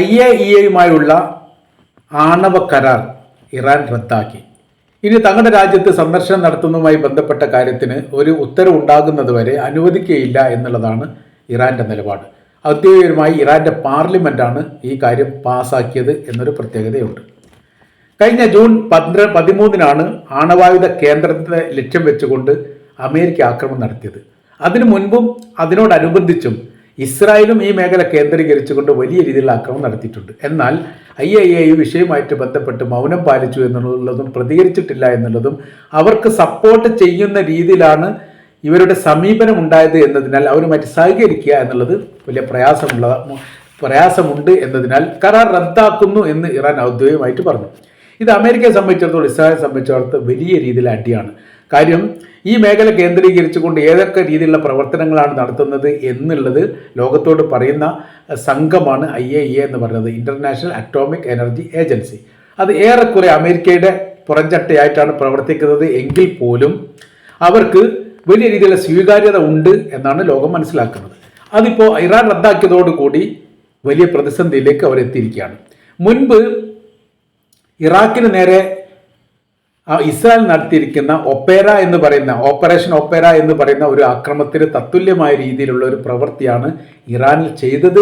I A E എയുമായുള്ള ആണവ കരാർ Iran റദ്ദാക്കി. ഇനി തങ്ങളുടെ രാജ്യത്ത് സന്ദർശനം നടത്തുന്നതുമായി ബന്ധപ്പെട്ട കാര്യത്തിന് ഒരു ഉത്തരവുണ്ടാകുന്നതുവരെ അനുവദിക്കുകയില്ല എന്നുള്ളതാണ് ഇറാന്റെ നിലപാട്. ഔദ്യോഗികമായി ഇറാന്റെ പാർലമെന്റാണ് ഈ കാര്യം പാസാക്കിയത് എന്നൊരു പ്രത്യേകതയുണ്ട്. കഴിഞ്ഞ ജൂൺ പന്ത്ര പതിമൂന്നിനാണ് ആണവായുധ കേന്ദ്രത്തെ ലക്ഷ്യം വെച്ചുകൊണ്ട് അമേരിക്ക ആക്രമണം നടത്തിയത്. അതിനു മുൻപും അതിനോടനുബന്ധിച്ചും ഇസ്രായേലും ഈ മേഖല കേന്ദ്രീകരിച്ചുകൊണ്ട് വലിയ രീതിയിലുള്ള ആക്രമണം നടത്തിയിട്ടുണ്ട്. എന്നാൽ ഐ ഐ എ ഈ വിഷയവുമായിട്ട് ബന്ധപ്പെട്ട് മൗനം പാലിച്ചു എന്നുള്ളതും പ്രതികരിച്ചിട്ടില്ല എന്നുള്ളതും അവർക്ക് സപ്പോർട്ട് ചെയ്യുന്ന രീതിയിലാണ് ഇവരുടെ സമീപനം ഉണ്ടായത് എന്നതിനാൽ അവരുമായിട്ട് സഹകരിക്കുക എന്നുള്ളത് വലിയ പ്രയാസമുള്ള പ്രയാസമുണ്ട് എന്നതിനാൽ കരാർ റദ്ദാക്കുന്നു എന്ന് ഇറാൻ ഔദ്യോഗികമായിട്ട് പറഞ്ഞു. ഇത് അമേരിക്കയെ സംബന്ധിച്ചിടത്തോളം ഇസ്രായേൽ സംബന്ധിച്ചിടത്തോളം വലിയ രീതിയിൽ അടിയാണ്. കാര്യം ഈ മേഖല കേന്ദ്രീകരിച്ചുകൊണ്ട് ഏതൊക്കെ രീതിയിലുള്ള പ്രവർത്തനങ്ങളാണ് നടത്തുന്നത് എന്നുള്ളത് ലോകത്തോട് പറയുന്ന സംഘമാണ് ഐ എ ഇ എന്ന് പറയുന്നത് ഇന്റർനാഷണൽ അറ്റോമിക് എനർജി ഏജൻസി അത് ഏറെക്കുറെ അമേരിക്കയുടെ പുറഞ്ചട്ടയായിട്ടാണ് പ്രവർത്തിക്കുന്നത് എങ്കിൽ പോലും അവർക്ക് വലിയ രീതിയിലുള്ള സ്വീകാര്യത ഉണ്ട് എന്നാണ് ലോകം മനസ്സിലാക്കുന്നത്. അതിപ്പോൾ ഇറാൻ റദ്ദാക്കിയതോടുകൂടി വലിയ പ്രതിസന്ധിയിലേക്ക് അവർ എത്തിയിരിക്കുകയാണ് മുൻപ് ഇറാഖിന് നേരെ ഇസ്രായേൽ നടത്തിയിരിക്കുന്ന ഒപ്പേര എന്ന് പറയുന്ന ഓപ്പറേഷൻ ഒപ്പേര എന്ന് പറയുന്ന ഒരു അക്രമത്തിന് തത്തുല്യമായ രീതിയിലുള്ള ഒരു പ്രവൃത്തിയാണ് ഇറാനിൽ ചെയ്തത്